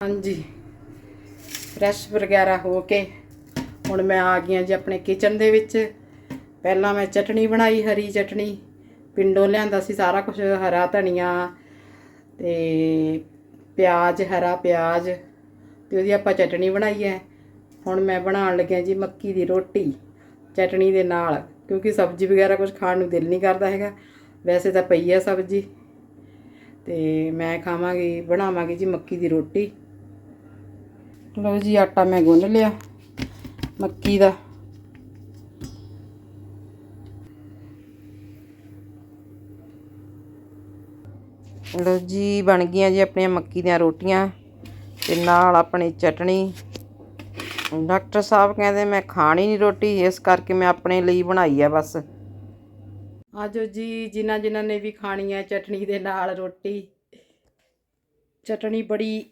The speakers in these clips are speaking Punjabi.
ਹਾਂਜੀ। ਫਰੈਸ਼ ਵਗੈਰਾ ਹੋ ਕੇ ਹੁਣ ਮੈਂ ਆ ਗਈ ਹਾਂ ਜੀ ਆਪਣੇ ਕਿਚਨ ਦੇ ਵਿੱਚ। ਪਹਿਲਾਂ ਮੈਂ ਚਟਣੀ ਬਣਾਈ, ਹਰੀ ਚਟਣੀ। ਪਿੰਡੋਂ ਲਿਆਂਦਾ ਸੀ ਸਾਰਾ ਕੁਝ ਹਰਾ ਧਨੀਆ ਤੇ ਪਿਆਜ਼, ਹਰਾ ਪਿਆਜ਼ ਤੇ ਉਹਦੀ ਆਪਾਂ ਚਟਣੀ ਬਣਾਈ ਹੈ। ਹੁਣ ਮੈਂ ਬਣਾਉਣ ਲੱਗਿਆ ਜੀ ਮੱਕੀ ਦੀ ਰੋਟੀ ਚਟਣੀ ਦੇ ਨਾਲ, ਕਿਉਂਕਿ ਸਬਜ਼ੀ ਵਗੈਰਾ ਕੁਝ ਖਾਣ ਨੂੰ ਦਿਲ ਨਹੀਂ ਕਰਦਾ ਹੈਗਾ। ਵੈਸੇ ਤਾਂ ਪਈ ਹੈ ਸਬਜ਼ੀ ਤੇ ਮੈਂ ਖਾਵਾਂਗੀ, ਬਣਾਵਾਂਗੀ ਜੀ ਮੱਕੀ ਦੀ ਰੋਟੀ। ਲਓ ਜੀ, ਆਟਾ ਮੈਂ ਗੁੰਨ ਲਿਆ, ਮੱਕੀ ਦਾ। ਲਓ ਜੀ, ਬਣ ਗਈਆਂ ਜੀ ਆਪਣੀਆਂ ਮੱਕੀ ਦੀਆਂ ਰੋਟੀਆਂ ਤੇ ਨਾਲ ਆਪਣੀ ਚਟਣੀ। ਡਾਕਟਰ ਸਾਹਿਬ ਕਹਿੰਦੇ ਮੈਂ ਖਾਣੀ ਨਹੀਂ ਰੋਟੀ, ਇਸ ਕਰਕੇ ਮੈਂ ਆਪਣੇ ਲਈ ਬਣਾਈ ਆ ਬਸ। ਆਜੋ ਜੀ, ਜਿਨ੍ਹਾਂ ਜਿਨ੍ਹਾਂ ਨੇ ਵੀ ਖਾਣੀ ਹੈ ਚਟਣੀ ਦੇ ਨਾਲ ਰੋਟੀ। ਚਟਣੀ ਬੜੀ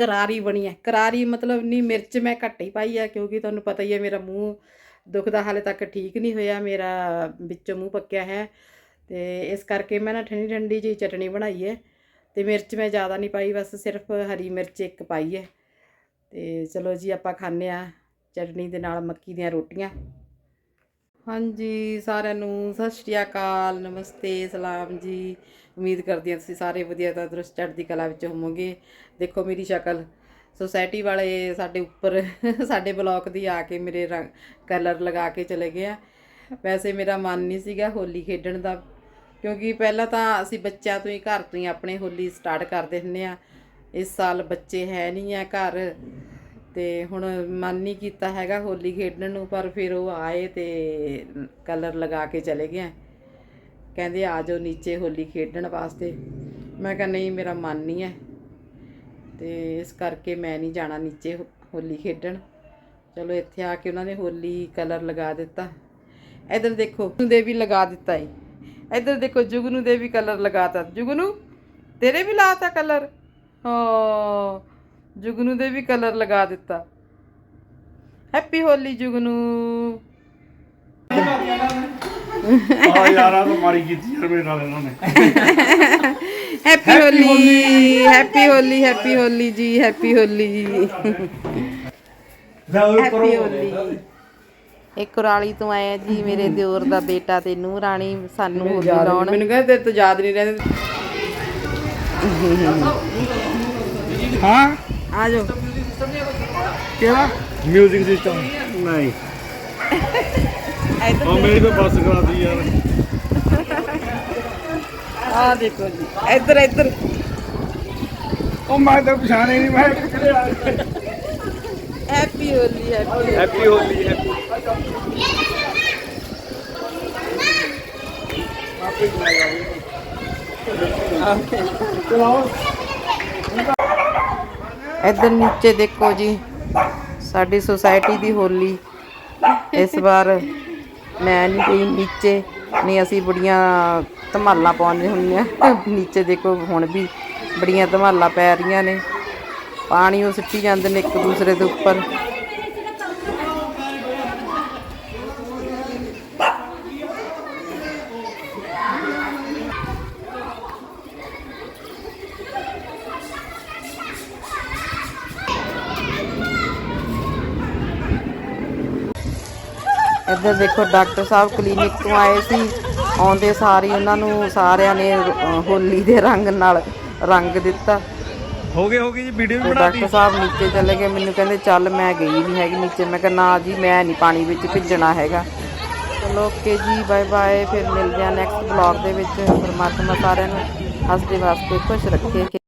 ਕਰਾਰੀ ਬਣੀ ਹੈ। ਕਰਾਰੀ ਮਤਲਬ ਨਹੀਂ ਮਿਰਚ ਮੈਂ ਘੱਟ ਹੀ ਪਾਈ ਹੈ ਕਿਉਂਕਿ ਤੁਹਾਨੂੰ ਪਤਾ ਹੀ ਹੈ ਮੇਰਾ ਮੂੰਹ ਦੁਖਦਾ ਹਾਲੇ ਤੱਕ ਠੀਕ ਨਹੀਂ ਹੋਇਆ, ਮੇਰਾ ਵਿੱਚੋਂ ਮੂੰਹ ਪੱਕਿਆ ਹੈ ਤੇ ਇਸ ਕਰਕੇ ਮੈਂ ਨਾ ਠੰਡੀ ਠੰਡੀ ਜੀ ਚਟਣੀ ਬਣਾਈ ਹੈ ਤੇ ਮਿਰਚ ਮੈਂ ਜ਼ਿਆਦਾ ਨਹੀਂ ਪਾਈ, ਬਸ ਸਿਰਫ ਹਰੀ ਮਿਰਚ ਇੱਕ ਪਾਈ ਹੈ ਤੇ ਚਲੋ ਜੀ ਆਪਾਂ ਖਾਂਦੇ ਆ ਚਟਣੀ ਦੇ ਨਾਲ ਮੱਕੀ ਦੀਆਂ ਰੋਟੀਆਂ। ਹਾਂਜੀ, ਸਾਰਿਆਂ ਨੂੰ ਸਤਿ ਸ਼੍ਰੀ ਅਕਾਲ, ਨਮਸਤੇ, ਸਲਾਮ ਜੀ। ਉਮੀਦ ਕਰਦੀ ਹਾਂ ਤੁਸੀਂ ਸਾਰੇ ਵਧੀਆ ਤਾਂ ਦਰੁਸਤ ਚੜ੍ਹਦੀ ਕਲਾ ਵਿੱਚ ਹੋਵੋਗੇ। ਦੇਖੋ ਮੇਰੀ ਸ਼ਕਲ ਸੋਸਾਇਟੀ ਵਾਲੇ ਸਾਡੇ ਉੱਪਰ, ਸਾਡੇ ਬਲਾਕ ਦੀ ਆ ਕੇ ਮੇਰੇ ਰੰਗ ਕਲਰ ਲਗਾ ਕੇ ਚਲੇ ਗਏ ਆ। ਵੈਸੇ ਮੇਰਾ ਮਨ ਨਹੀਂ ਸੀਗਾ ਹੋਲੀ ਖੇਡਣ ਦਾ, ਕਿਉਂਕਿ ਪਹਿਲਾਂ ਤਾਂ ਅਸੀਂ ਬੱਚਿਆਂ ਤੋਂ ਹੀ ਘਰ ਤੋਂ ਹੀ ਆਪਣੇ ਹੋਲੀ ਸਟਾਰਟ ਕਰਦੇ ਹੁੰਦੇ ਆ। ਇਸ ਸਾਲ ਬੱਚੇ ਹੈ ਨਹੀਂ ਆ ਘਰ। ਤੇ ਹੁਣ ਮਨ ਨਹੀਂ ਕੀਤਾ ਹੈਗਾ ਹੋਲੀ ਖੇਡਣ ਨੂੰ, ਪਰ ਫਿਰ ਉਹ ਆਏ ਤੇ ਕਲਰ ਲਗਾ ਕੇ ਚਲੇ ਗਏ ਕਹਿੰਦੇ ਆ ਜਾਓ ਨੀਚੇ ਹੋਲੀ ਖੇਡਣ ਵਾਸਤੇ। ਮੈਂ ਕਿਹਾ ਨਹੀਂ, ਮੇਰਾ ਮਨ ਨਹੀਂ ਹੈ ਤੇ ਇਸ ਕਰਕੇ ਮੈਂ ਨਹੀਂ ਜਾਣਾ ਨੀਚੇ ਹੋ- ਹੋਲੀ ਖੇਡਣ। ਚਲੋ ਇੱਥੇ ਆ ਕੇ ਉਹਨਾਂ ਨੇ ਹੋਲੀ ਕਲਰ ਲਗਾ ਦਿੱਤਾ। ਇਧਰ ਦੇਖੋ ਦੇ ਵੀ ਲਗਾ ਦਿੱਤਾ ਏ। ਇਧਰ ਦੇਖੋ, ਜੁਗਨੂ ਦੇ ਵੀ ਕਲਰ ਲਗਾਤਾ ਜੁਗਨੂ, ਤੇਰੇ ਵੀ ਲਾਤਾ ਕਲਰ? ਹਾਂ। ਜੁਗਨੂ ਦੇ ਵੀ ਕਲਰ ਲਗਾ ਦਿੱਤਾ। ਹੈਪੀ ਹੋਲੀ ਜੁਗਨੂ। ਆ ਯਾਰਾ ਤਾਂ ਮਾਰੀ ਕੀਤੀ ਯਾਰ ਮੇਰੇ ਨਾਲ ਇਹਨਾਂ ਨੇ। Happy Holi happy Holi happy Holi ji happy Holi happy ਹੋਲੀ ਇਹ ਕੁਰਾਲੀ ਤੋਂ ਆਇਆ ਜੀ ਮੇਰੇ ਦਿਓਰ ਦਾ ਬੇਟਾ ਤੇ ਨੂੰਹ ਰਾਣੀ ਸਾਨੂੰ ਹੋਲੀ ਲਾਉਣ ਮੈਨੂੰ ਕਹਿੰਦੇ ਤੇਰੇ ਤੋਂ ਯਾਦ ਨਹੀਂ ਰਹਿੰਦੇ। ਹਾਂ? ਆ ਜਾਓ ਕਿਹੜਾ? 뮤직 ਸਿਸਟਮ ਨਹੀਂ ਉਹ ਮੇਰੀ ਤਾਂ ਬੱਸ ਕਰਾਤੀ ਯਾਰ। ਆ ਦੇਖੋ ਜੀ ਇੱਧਰ ਇੱਧਰ। ਉਹ ਮੈਂ ਤਾਂ ਪਛਾਣੇ ਨਹੀਂ ਮੈਂ ਕਿੱਥੇ ਆ happy Holi happy happy Holi happy ਇੱਧਰ ਨੀਚੇ ਦੇਖੋ ਜੀ, ਸਾਡੀ ਸੁਸਾਇਟੀ ਦੀ ਹੋਲੀ। ਇਸ ਵਾਰ ਮੈਂ ਨਹੀਂ ਗਈ ਨੀਚੇ, ਨਹੀਂ ਅਸੀਂ ਬੜੀਆਂ ਧਮਾਲਾਂ ਪਾਉਂਦੇ ਹੁੰਦੀਆਂ ਨੀਚੇ ਦੇਖੋ ਹੁਣ ਵੀ ਬੜੀਆਂ ਧਮਾਲਾਂ ਪੈ ਰਹੀਆਂ ਨੇ। ਪਾਣੀ ਉਹ ਸਿੱਟੀ ਜਾਂਦੇ ਨੇ ਇੱਕ ਦੂਸਰੇ ਦੇ ਉੱਪਰ। ਇੱਧਰ ਦੇਖੋ ਡਾਕਟਰ ਸਾਹਿਬ ਕਲੀਨਿਕ ਤੋਂ ਆਏ ਸੀ। ਆਉਂਦੇ ਸਾਰ ਉਹਨਾਂ ਨੂੰ ਸਾਰਿਆਂ ਨੇ ਹੋਲੀ ਦੇ ਰੰਗ ਨਾਲ ਰੰਗ ਦਿੱਤਾ। ਹੋ ਗਏ ਹੋ ਗਏ ਜੀ ਵੀਡੀਓ ਵੀ ਬਣਾਤੀ। ਡਾਕਟਰ ਸਾਹਿਬ ਨੀਚੇ ਚਲੇ ਗਏ। ਮੈਨੂੰ ਕਹਿੰਦੇ ਚੱਲ ਮੈਂ ਗਈ ਨਹੀਂ ਹੈਗੀ ਨੀਚੇ। ਮੈਂ ਕਿਹਾ ਨਾ ਜੀ ਮੈਂ ਨਹੀਂ ਪਾਣੀ ਵਿੱਚ ਭਿੱਜਣਾ ਹੈਗਾ। ਚਲੋ ਓਕੇ ਜੀ ਬਾਏ ਬਾਏ। ਫਿਰ ਮਿਲਦੇ ਆ ਨੈਕਸਟ ਬਲੌਗ ਦੇ ਵਿੱਚ। ਪਰਮਾਤਮਾ ਸਾਰਿਆਂ ਨੂੰ ਹੱਸਦੇ ਵਾਸਤੇ ਖੁਸ਼ ਰੱਖੇ।